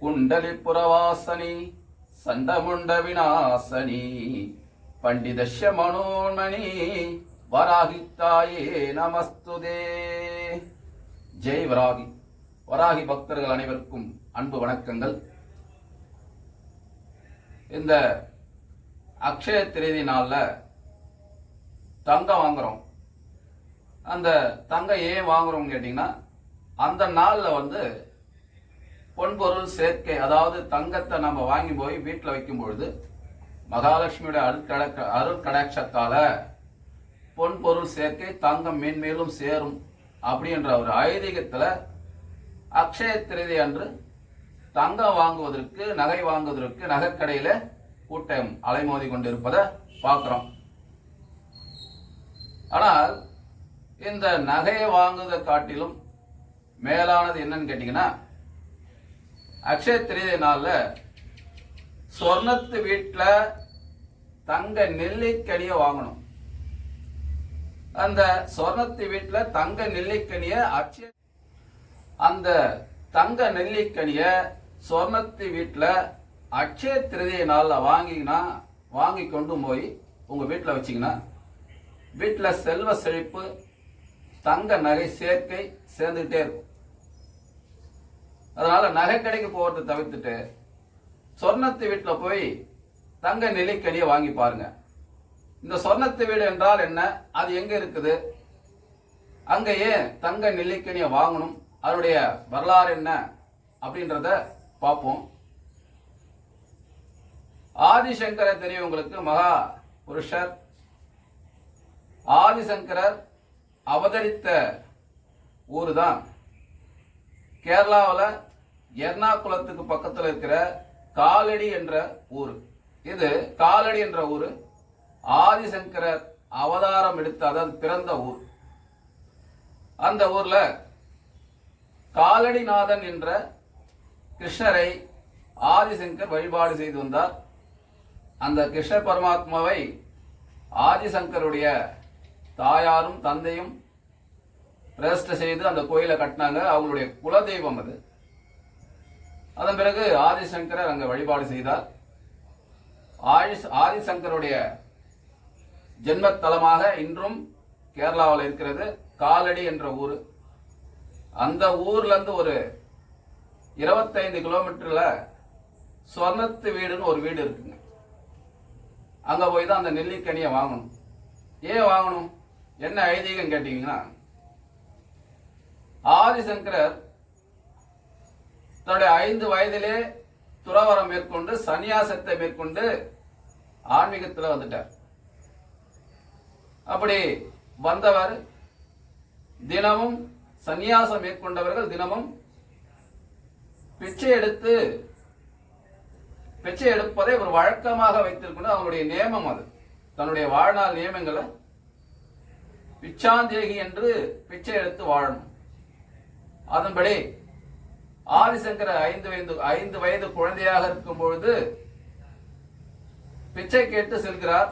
குண்டலி புறவாசனி சண்டமுண்ட விநாசனி பண்டிதஷ்ய மனோன்மணி வராகித்தாயே நமஸ்துதே. ஜெய் வராகி. வராகி பக்தர்கள் அனைவருக்கும் அன்பு வணக்கங்கள். இந்த அக்ஷய திரேதி நாளில் தங்கம் வாங்குறோம். அந்த தங்கம் ஏன் வாங்குறோம்னு கேட்டிங்கன்னா அந்த நாளில் வந்து பொன்பொருள் சேர்க்கை அதாவது தங்கத்தை நம்ம வாங்கி போய் வீட்டில் வைக்கும் பொழுது மகாலட்சுமியோட அருட்கடக்க அருள் பொன்பொருள் சேர்க்கை தங்கம் மேன்மேலும் சேரும் அப்படின்ற ஒரு ஐதீகத்தில் அக்ஷய திருதி அன்று தங்கம் வாங்குவதற்கு நகை வாங்குவதற்கு நகைக்கடையில் கூட்டம் அலைமோதி கொண்டிருப்பதை பார்க்குறோம். ஆனால் இந்த நகையை வாங்குவதை காட்டிலும் மேலானது என்னன்னு கேட்டிங்கன்னா அக்ஷய திரிதை நாளில் சொர்ணத்து வீட்டில் தங்க நெல்லிக்கனியை வாங்கணும். அந்த சொர்ணத்து வீட்டில் தங்க நெல்லிக்கனியை அக்ஷய அந்த தங்க நெல்லிக்கனியை சொர்ணத்து வீட்டில் அக்ஷய திருதிய நாளில் வாங்கிங்கன்னா வாங்கி கொண்டு போய் உங்கள் வீட்டில் வச்சிங்கன்னா வீட்டில் செல்வ செழிப்பு தங்க நகை சேர்க்கை சேர்ந்துக்கிட்டே இருக்கும். அதனால நகை கடைக்கு போகிறத தவிர்த்துட்டு சொர்ணத்து வீட்டில் போய் தங்க நெல்லிக்கனியை வாங்கி பாருங்க. இந்த சொர்ணத்து வீடு என்றால் என்ன? அது எங்க இருக்குது? அங்கே ஏன் தங்க நெல்லிக்கனியை வாங்கணும். அதனுடைய வரலாறு என்ன? அப்படின்றத பார்ப்போம். ஆதிசங்கரை தெரியவங்களுக்கு மகா புருஷர். ஆதிசங்கரர் அவதரித்த ஊர் தான் கேரளாவில் எர்ணாகுளத்துக்கு பக்கத்தில் இருக்கிற காலடி என்ற ஊர். இது காலடி என்ற ஊர். ஆதிசங்கரர் அவதாரம் எடுத்த அதாவது பிறந்த ஊர். அந்த ஊர்ல காலடிநாதன் என்ற கிருஷ்ணரை ஆதிசங்கர் வழிபாடு செய்து வந்தார். அந்த கிருஷ்ண பரமாத்மாவை ஆதிசங்கருடைய தாயாரும் தந்தையும் பிரதிஷ்டை செய்து அந்த கோயிலை கட்டினாங்க. அவங்களுடைய குலதெய்வம் அது. அதன் பிறகு ஆதிசங்கரர் அங்கே வழிபாடு செய்தார். ஆயுஷ் ஆதிசங்கருடைய ஜென்மத்தலமாக இன்றும் கேரளாவில் இருக்கிறது காலடி என்ற ஊர். அந்த ஊர்லேருந்து ஒரு இருபத்தைந்து கிலோமீட்டரில் சொர்ணத்து வீடுன்னு ஒரு வீடு இருக்குங்க. அங்கே போய் தான் அந்த நெல்லிக்கனியை வாங்கணும். ஏன் வாங்கணும்? என்ன ஐதீகம் கேட்டிங்கன்னா ஆதிசங்கரர் தன்னுடைய ஐந்து வயதிலே துறவரம் மேற்கொண்டு சந்நியாசத்தை மேற்கொண்டு ஆன்மீகத்தில் வந்துட்டார். அப்படி வந்தவர் தினமும் சந்நியாசம் மேற்கொண்டவர்கள் தினமும் பிச்சை எடுத்து பிச்சை எடுப்பதை ஒரு வழக்கமாக வைத்திருக்கணும். அவனுடைய நியமம் அது. தன்னுடைய வாழ்நாள் நியமங்களை பிச்சாந்தேகி என்று பிச்சை எடுத்து வாழணும். அதன்படி ஆதிசங்கர ஐந்து வயது ஐந்து வயது குழந்தையாக இருக்கும் பொழுது பிச்சை கேட்டு செல்கிறார்.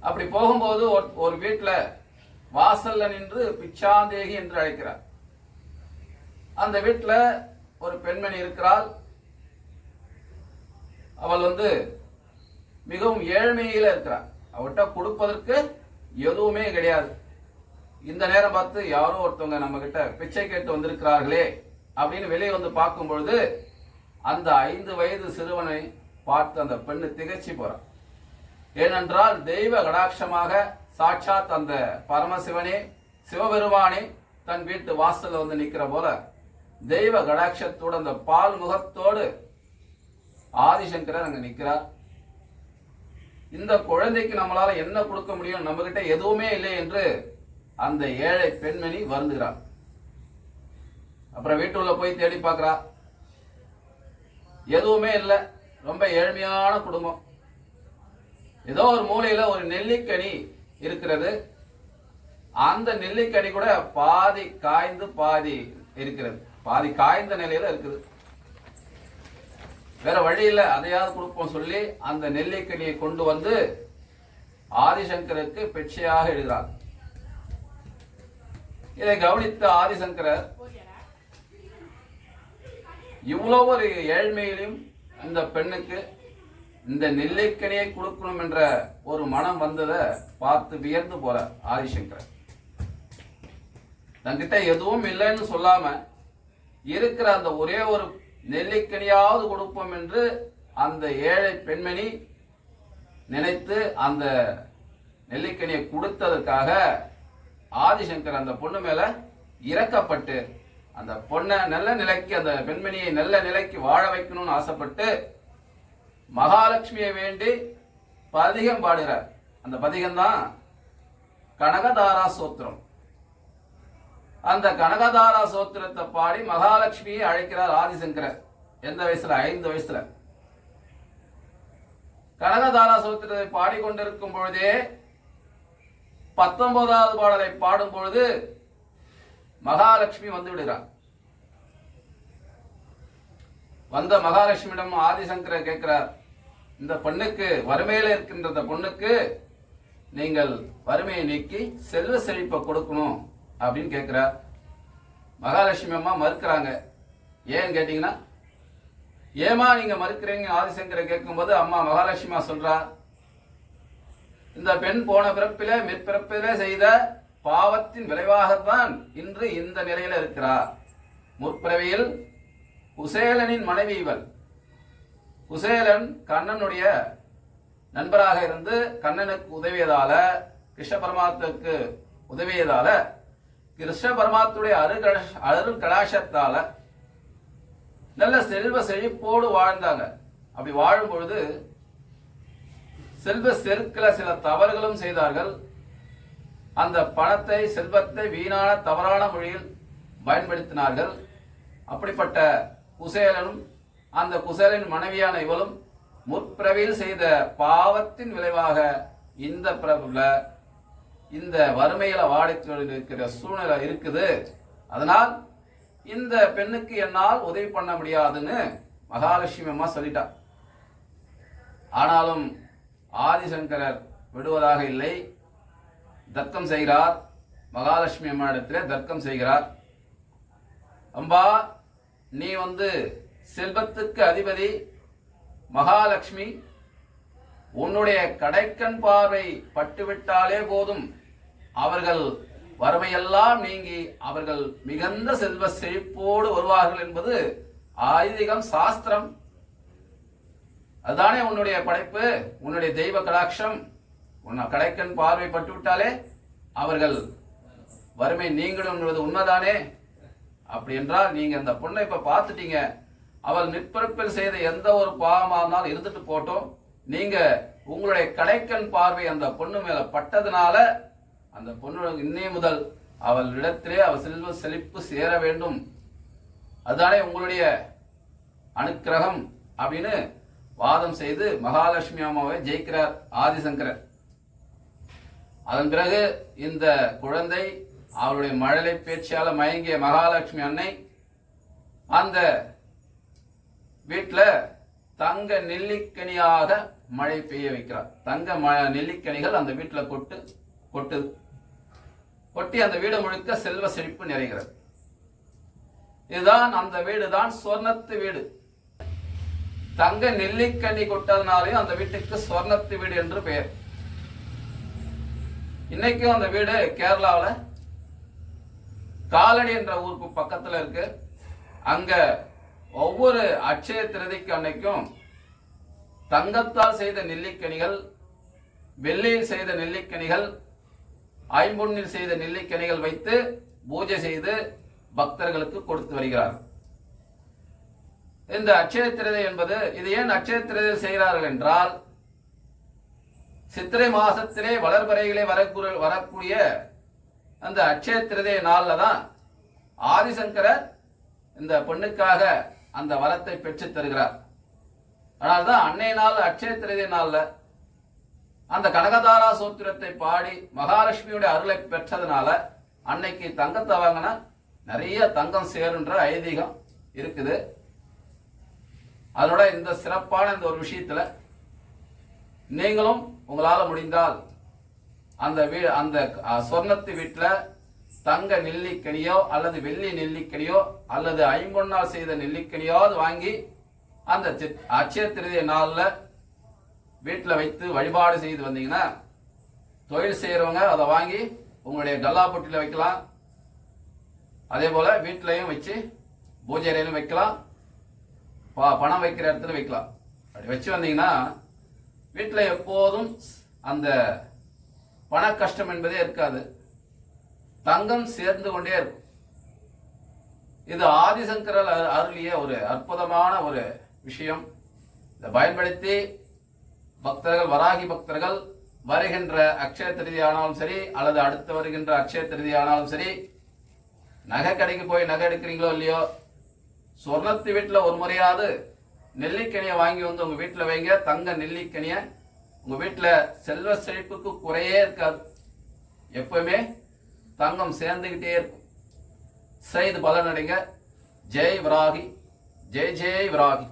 அப்படி போகும்போது ஒரு ஒரு வீட்டில் வாசல்ல நின்று பிச்சாந்தேகி என்று அழைக்கிறார். அந்த வீட்டில் ஒரு பெண்மணி இருக்கிறாள். அவள் வந்து மிகவும் ஏழ்மையில இருக்கிறாள். அவட்ட கொடுப்பதற்கு எதுவுமே கிடையாது. இந்த நேரம் பார்த்து யாரோ ஒருத்தவங்க நம்ம கிட்ட பிச்சை கேட்டு வந்திருக்கிறார்களே அப்படின்னு வெளியே வந்து பார்க்கும் பொழுது அந்த ஐந்து வயது சிறுவனை பார்த்து அந்த பெண்ணு திகச்சு போறான் ஏனென்றால் தெய்வ கடாட்சமாக சாட்சாத் அந்த பரமசிவனே சிவபெருமானே தன் வீட்டு வாசல்ல வந்து நிக்கிற போல தெய்வ கடாட்சத்தோடு அந்த பால் முகத்தோடு ஆதிசங்கரர் அங்க நிக்கிறார். இந்த குழந்தைக்கு நம்மளால என்ன கொடுக்க முடியும்? நம்மகிட்ட எதுவுமே இல்லை என்று அந்த ஏழை பெண்மணி வருந்துகிறாள் அப்புறம் வீட்டுள்ள போய் தேடி பார்க்கறா. எதுவுமே இல்லை. ரொம்ப ஏழ்மையான குடும்பம். ஏதோ ஒரு மூலையில ஒரு நெல்லிக்கனி இருக்கிறது. அந்த நெல்லிக்கனி கூட பாதி காய்ந்து பாதி இருக்கிறது. பாதி காய்ந்த நிலையில இருக்குது. வேற வழி இல்ல. அதையாவது கொடுப்போம் சொல்லி அந்த நெல்லிக்கனியை கொண்டு வந்து ஆதிசங்கருக்கு பெட்சையாக எழுதுகிறார். இதை கவனித்த ஆதிசங்கரர் இவ்வளோ ஒரு ஏழ்மையிலும் இந்த பெண்ணுக்கு இந்த நெல்லிக்கனியை கொடுக்கணும் என்ற ஒரு மனம் வந்ததை பார்த்து வியந்து போற ஆதிசங்கர் தங்கிட்ட எதுவும் இல்லைன்னு சொல்லாம இருக்கிற அந்த ஒரே ஒரு நெல்லிக்கனியாவது கொடுப்போம் என்று அந்த ஏழை பெண்மணி நினைத்து அந்த நெல்லிக்கனியை கொடுத்ததற்காக ஆதிசங்கர் அந்த பொண்ணு மேல இறக்கப்பட்டு அந்த பொண்ணை நல்ல நிலைக்கு அந்த பெண்மணியை நல்ல நிலைக்கு வாழ வைக்கணும்னு ஆசைப்பட்டு மகாலட்சுமியை வேண்டி பதிகம் பாடுகிறார். அந்த பதிகம் தான் கனகதாரா சோத்திரம். அந்த கனகதாரா சோத்திரத்தை பாடி மகாலட்சுமியை அழைக்கிறார் ஆதிசங்கரர் எந்த வயசுல? ஐந்து வயசுல. கனகதாரா சோத்திரத்தை பாடிக்கொண்டிருக்கும் பொழுதே பத்தொன்பதாவது பாடலை பாடும் பொழுது மகாலட்சுமி வந்து விடுகிறார். வந்த மகாலட்சுமியிடம் ஆதிசங்கரர் கேட்கிறார் இந்த பொண்ணுக்கு வறுமையில இருக்கின்ற இந்த பொண்ணுக்கு நீங்கள் வறுமையை நீக்கி செல்வ செழிப்பை கொடுக்கணும் அப்படின்னு கேட்கிறார். மகாலட்சுமி அம்மா மறுக்கிறாங்க. ஏன்னு கேட்டீங்கன்னா ஏமா நீங்க மறுக்கிறீங்க? ஆதிசங்கரை கேட்கும்போது அம்மா மகாலட்சுமிமா சொல்றா இந்த பெண் போன பிறப்பிலே மிற்பிறப்பிலே செய்த பாவத்தின் விளைவாகத்தான் இன்று இந்த நிலையில இருக்கிறார். முற்பிறவியில் குசேலனின் மனைவி இவள். குசேலன் கண்ணனுடைய நண்பராக இருந்து கண்ணனுக்கு உதவியதால கிருஷ்ண பரமாத்துக்கு உதவியதால கிருஷ்ண பரமாத்துடைய அருள் அருள் கடாசத்தால நல்ல செல்வ செழிப்போடு வாழ்ந்தாங்க. அப்படி வாழும் பொழுது செல்வ செருக்கில சில தவறுகளும் செய்தார்கள். அந்த பணத்தை செல்வத்தை வீணான தவறான மொழியில் பயன்படுத்தினார்கள். அப்படிப்பட்ட குசேலனும் அந்த குசேலின் மனைவியான இவளும் முற்பிறவியில் செய்த பாவத்தின் விளைவாக இந்த பிறப்புல இந்த வறுமையில வாடிக்கொண்டு இருக்கிற சூழ்நிலை இருக்குது. அதனால் இந்த பெண்ணுக்கு என்னால் உதவி பண்ண முடியாதுன்னு மகாலட்சுமி அம்மா சொல்லிட்டா. ஆனாலும் ஆதிசங்கரர் விடுவதாக இல்லை. தர்க்கம் செய்கிறார். மகாலட்சுமி அம்மா தர்க்கம் செய்கிறார். அம்பா நீ வந்து செல்வத்துக்கு அதிபதி மகாலட்சுமி உன்னுடைய கடைக்கண் பார்வை பட்டுவிட்டாலே போதும். அவர்கள் வறுமையெல்லாம் நீங்கி அவர்கள் மிகுந்த செல்வ செழிப்போடு வருவார்கள் என்பது ஆயுதிகம் சாஸ்திரம். அதுதானே உன்னுடைய படைப்பு உன்னுடைய தெய்வ கடாட்சம். உன்னை கடைக்கண் பார்வை பட்டுவிட்டாலே அவர்கள் வறுமை நீங்களும் என்பது உண்மைதானே? அப்படி என்றால் நீங்க அந்த பொண்ணை இப்ப பார்த்துட்டீங்க. அவள் நிற்பிறப்பில் செய்த எந்த ஒரு பாவமாக இருந்தாலும் இருந்துட்டு போட்டோம். நீங்க உங்களுடைய கடைக்கண் பார்வை அந்த பொண்ணு மேல பட்டதுனால அந்த பொண்ணு இன்னே முதல் அவள் இடத்திலே அவள் செல்வ செழிப்பு சேர வேண்டும். அதுதானே உங்களுடைய அனுக்கிரகம் அப்படின்னு வாதம் செய்து மகாலட்சுமி அம்மாவை ஜெயிக்கிறார் ஆதிசங்கரர். அதன் பிறகு இந்த குழந்தை அவருடைய மழலை பேச்சால மயங்கிய மகாலட்சுமி அன்னை அந்த வீட்டில் தங்க நெல்லிக்கனியாக மழை பெய்ய வைக்கிறார். தங்க ம நெல்லிக்கனிகள் அந்த வீட்டில் கொட்டு கொட்டுது. கொட்டி அந்த வீடு முழுக்க செல்வ செழிப்பு நிறைகிறது. இதுதான் அந்த வீடு தான் சொர்ணத்து வீடு. தங்க நெல்லிக்கண்ணி கொட்டதுனாலையும் அந்த வீட்டுக்கு சொர்ணத்து வீடு என்று பெயர். இன்னைக்கும் அந்த வீடு கேரளாவில் காலடி என்ற ஊருக்கு பக்கத்தில் இருக்கு. அங்க ஒவ்வொரு அட்சய திருதிக்கு அன்னைக்கும் தங்கத்தால் செய்த நெல்லிக்கனிகள் வெள்ளியில் செய்த நெல்லிக்கனிகள் ஐம்பொன்னில் செய்த நெல்லிக்கனிகள் வைத்து பூஜை செய்து பக்தர்களுக்கு கொடுத்து வருகிறார் இந்த அட்சய திருதை என்பது இது ஏன் அட்சயத்திரதை செய்கிறார்கள் என்றால் சித்திரை மாசத்திலே வளர்பறைகளே வரக்கூட வரக்கூடிய அந்த அட்சய திருதை நாளில் தான் ஆதிசங்கரர் இந்த பெண்ணுக்காக அந்த வரத்தை பெற்று தருகிறார். அதனால்தான் அன்னைய நாள் அட்சய திருதை நாளில் அந்த கனகதாரா சூத்திரத்தை பாடி மகாலட்சுமியுடைய அருளை பெற்றதுனால அன்னைக்கு தங்கத்தை வாங்கினா நிறைய தங்கம் சேருன்ற ஐதீகம் இருக்குது. அதோட இந்த சிறப்பான இந்த ஒரு விஷயத்துல நீங்களும் உங்களால முடிந்தால் அந்த வீ அந்த சொர்ணத்து வீட்டில் தங்க நெல்லிக்கனியோ அல்லது வெள்ளி நெல்லிக்கனியோ அல்லது ஐம்பொன்னால் செய்த நெல்லிக்கனியாவது வாங்கி அந்த சி- திருதிய நாளில் வீட்டில் வைத்து வழிபாடு செய்து வந்தீங்கன்னா தொழில் செய்கிறவங்க அதை வாங்கி உங்களுடைய கல்லா பொட்டியில் வைக்கலாம். அதே போல் வீட்டிலையும் வச்சு பூஜை அறையிலும் வைக்கலாம். ப- பணம் வைக்கிற இடத்துல வைக்கலாம். அப்படி வச்சு வந்தீங்கன்னா வீட்டில் எப்போதும் அந்த பண கஷ்டம் என்பதே இருக்காது. தங்கம் சேர்ந்து கொண்டே இருக்கும். இது ஆதிசங்கரல் அரு- அருளிய ஒரு அற்புதமான ஒரு விஷயம். இதை பயன்படுத்தி பக்தர்கள் வராகி பக்தர்கள் வருகின்ற அக்ஷய திருதி ஆனாலும் சரி அல்லது அடுத்து வருகின்ற அக்ஷய திருதி ஆனாலும் சரி நகை கடைக்கு போய் நகை எடுக்கிறீங்களோ இல்லையோ சொர்ணத்து வீட்டில் ஒரு முறையாவது நெல்லிக்கனியை வாங்கி வந்து உங்கள் வீட்டில் வைங்க. தங்க நெல்லிக்கனியை. உங்கள் வீட்டில் செல்வ செழிப்புக்கு குறையே இருக்காது. எப்பவுமே தங்கம் சேர்ந்துக்கிட்டே இருக்கும். செய்து பலனடைங்க. ஜெய் விராகி. ஜெய் ஜெய் விராகி.